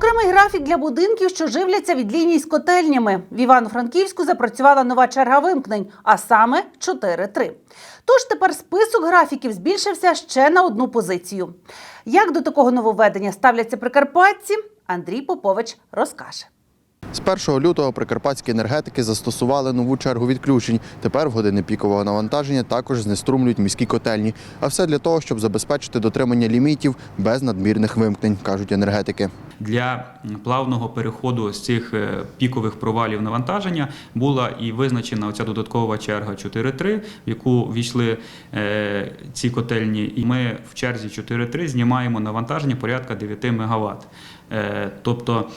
Окремий графік для будинків, що живляться від ліній з котельнями. В Івано-Франківську запрацювала нова черга вимкнень, а саме 4-3. Тож тепер список графіків збільшився ще на одну позицію. Як до такого нововведення ставляться прикарпатці, Андрій Попович розкаже. З 1 лютого прикарпатські енергетики застосували нову чергу відключень. Тепер в години пікового навантаження також знеструмлюють міські котельні. А все для того, щоб забезпечити дотримання лімітів без надмірних вимкнень, кажуть енергетики. Для плавного переходу з цих е, пікових провалів навантаження була і визначена оця додаткова черга 4.3, в яку війшли е, ці котельні. І ми в черзі 4.3 знімаємо навантаження порядка 9 МВт. Е, тобто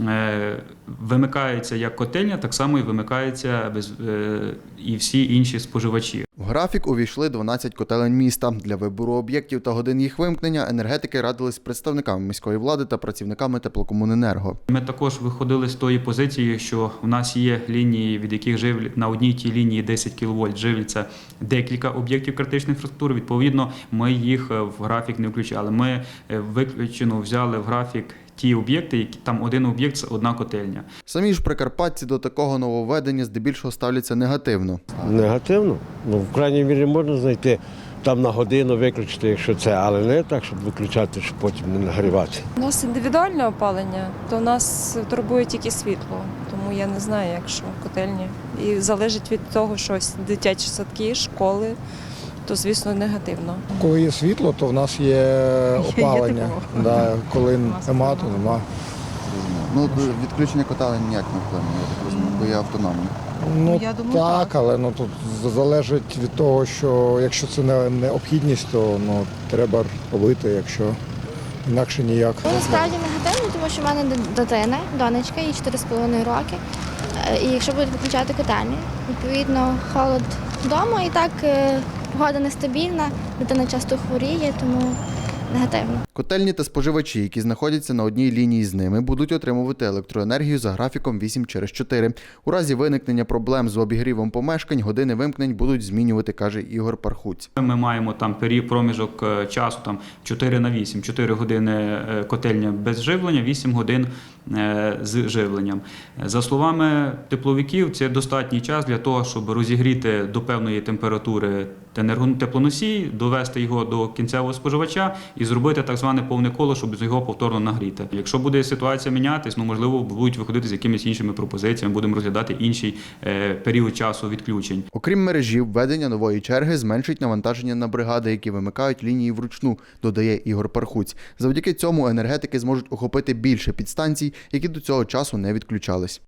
е, вимикається як котельня, так само і вимикається без, е, і всі інші споживачі. В графік увійшли 12 котелень міста. Для вибору об'єктів та годин їх вимкнення енергетики радились з представниками міської влади та працівниками теплокомуненерго. Ми також виходили з тої позиції, що в нас є лінії, від яких живлять на одній тій лінії 10 кВт живляться декілька об'єктів критичної інфраструктури. Відповідно, ми їх в графік не включали. Ми виключено взяли в графік ті об'єкти, які там один об'єкт це одна котельня. Самі ж прикарпатці до такого нововведення здебільшого ставляться негативно. Негативно. Ну, в крайній мірі можна знайти там на годину виключити, якщо це, але не так, щоб виключати, щоб потім не нагрівати. У нас індивідуальне опалення, то нас турбує тільки світло. Тому я не знаю, якщо котельні. І залежить від того, що дитячі садки, школи, то звісно негативно. Коли є світло, то в нас є опалення. Да, коли нема, то нема. Ну відключення котелень ніяк не вплине, я так розумію, бо є автономно. Ну я думаю, так, але ну тут залежить від того, що якщо це не необхідність, то ну треба робити, якщо інакше ніяк. Ну, насправді негативно, тому що в мене дитина, донечка, їй 4,5 роки. Е, І якщо будуть виключати котельні, відповідно, холод вдома і так е, погода нестабільна, дитина часто хворіє, тому негативно. Котельні та споживачі, які знаходяться на одній лінії з ними, будуть отримувати електроенергію за графіком 8 через 4. У разі виникнення проблем з обігрівом помешкань години вимкнень будуть змінювати, каже Ігор Пархуць. Ми маємо там період проміжок е, часу там 4 на 8, 4 години е, котельня без живлення, 8 годин з живленням. За словами тепловиків, це достатній час для того, щоб розігріти до певної температури енерготеплоносій, довести його до кінцевого споживача і зробити так зване повне коло, щоб його повторно нагріти. Якщо буде ситуація мінятись, ну можливо будуть виходити з якимись іншими пропозиціями, будемо розглядати інший е, період часу відключень. Окрім мережі, введення нової черги зменшить навантаження на бригади, які вимикають лінії вручну, додає Ігор Пархуць. Завдяки цьому енергетики зможуть охопити більше підстанцій, які до цього часу не відключались.